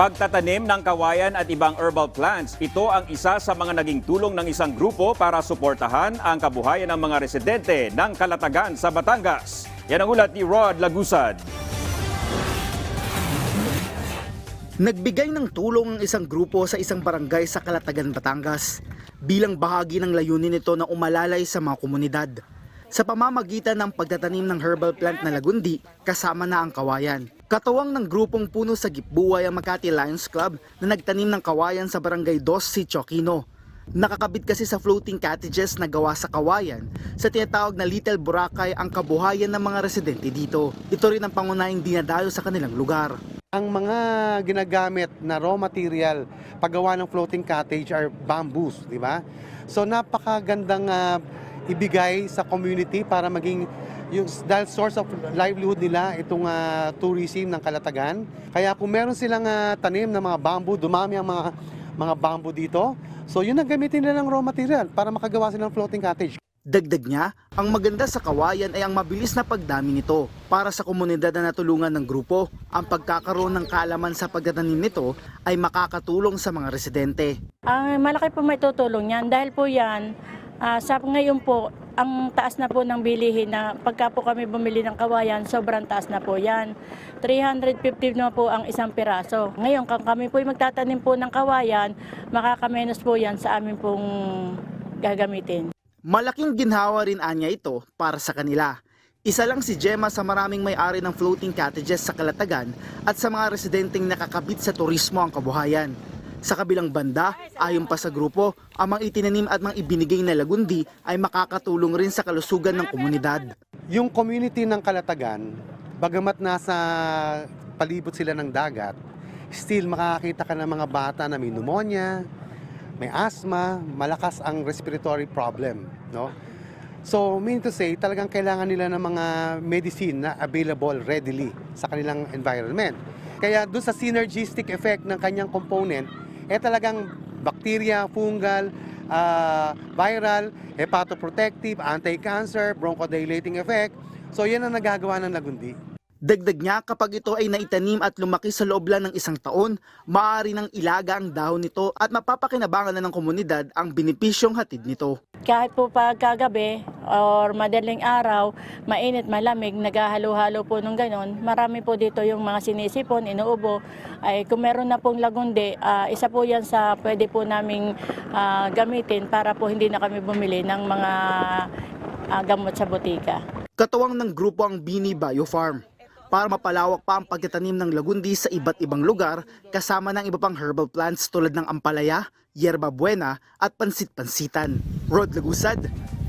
Pagtatanim ng kawayan at ibang herbal plants, ito ang isa sa mga naging tulong ng isang grupo para suportahan ang kabuhayan ng mga residente ng Kalatagan sa Batangas. Yan ang ulat ni Rod Lagusad. Nagbigay ng tulong ang isang grupo sa isang barangay sa Kalatagan, Batangas bilang bahagi ng layunin nito na umalalay sa mga komunidad. Sa pamamagitan ng pagtatanim ng herbal plant na lagundi, kasama na ang kawayan. Katuwang ng grupong puno sa Gipbuhay ang Makati Lions Club na nagtanim ng kawayan sa Barangay 2 si Chokino. Nakakabit kasi sa floating cottages na gawa sa kawayan sa tinatawag na Little Boracay ang kabuhayan ng mga residente dito. Ito rin ang pangunahing dinadayo sa kanilang lugar. Ang mga ginagamit na raw material paggawa ng floating cottage are bamboos, di ba? So napakagandang ah, ibigay sa community para maging yung dahil source of livelihood nila itong ah, tourism ng Kalatagan. Kaya kung meron silang ah, tanim ng mga bamboo, dumami ang mga mga bamboo dito. So yun ang gamitin nila ng raw material para makagawa sila ng floating cottage. Dagdag niya, ang maganda sa kawayan ay ang mabilis na pagdami nito. Para sa komunidad na natulungan ng grupo, ang pagkakaroon ng kaalaman sa pagtatanim nito ay makakatulong sa mga residente. Ang malaki po may tutulong yan dahil po yan, ah, sa ngayon po, ang taas na po ng bilihin na pagka po kami bumili ng kawayan, sobrang taas na po yan. 350 na po ang isang piraso. Ngayon, kung kami po magtatanim po ng kawayan, makakamenos po yan sa amin pong gagamitin. Malaking ginhawa rin anya ito para sa kanila. Isa lang si Gemma sa maraming may-ari ng floating cottages sa Kalatagan at sa mga residenteng nakakabit sa turismo ang kabuhayan. Sa kabilang banda, ayon pa sa grupo, ang mga itinanim at mga ibinigay na lagundi ay makakatulong rin sa kalusugan ng komunidad. Yung community ng Kalatagan, bagamat nasa palibot sila ng dagat, still makakakita ka ng mga bata na may pneumonia, may asthma, malakas ang respiratory problem, no? So, mean to say, talagang kailangan nila ng mga medicine na available readily sa kanilang environment. Kaya doon sa synergistic effect ng kanyang component, eh talagang bacteria, fungal, ah, viral, hepatoprotective, anti-cancer, bronchodilating effect. So, yan ang nagagawa ng lagundi. Dagdag niya kapag ito ay naitanim at lumaki sa loob lang ng isang taon, maaari nang ilaga ang dahon nito at mapapakinabangan na ng komunidad ang benepisyong hatid nito. Kahit po pagkagabi or madaling araw, mainit, malamig, naghahalo-halo po nung ganon, marami po dito yung mga sinisipon, inuubo. Ay kung meron na pong lagundi, ah, isa po yan sa pwede po naming ah, gamitin para po hindi na kami bumili ng mga ah, gamot sa botika. Katuwang ng grupo ang Bini Bio Farm para mapalawak pa ang pagtatanim ng lagundi sa iba't ibang lugar kasama ng iba pang herbal plants tulad ng ampalaya, yerba buena at pansit-pansitan. Rod Lagusad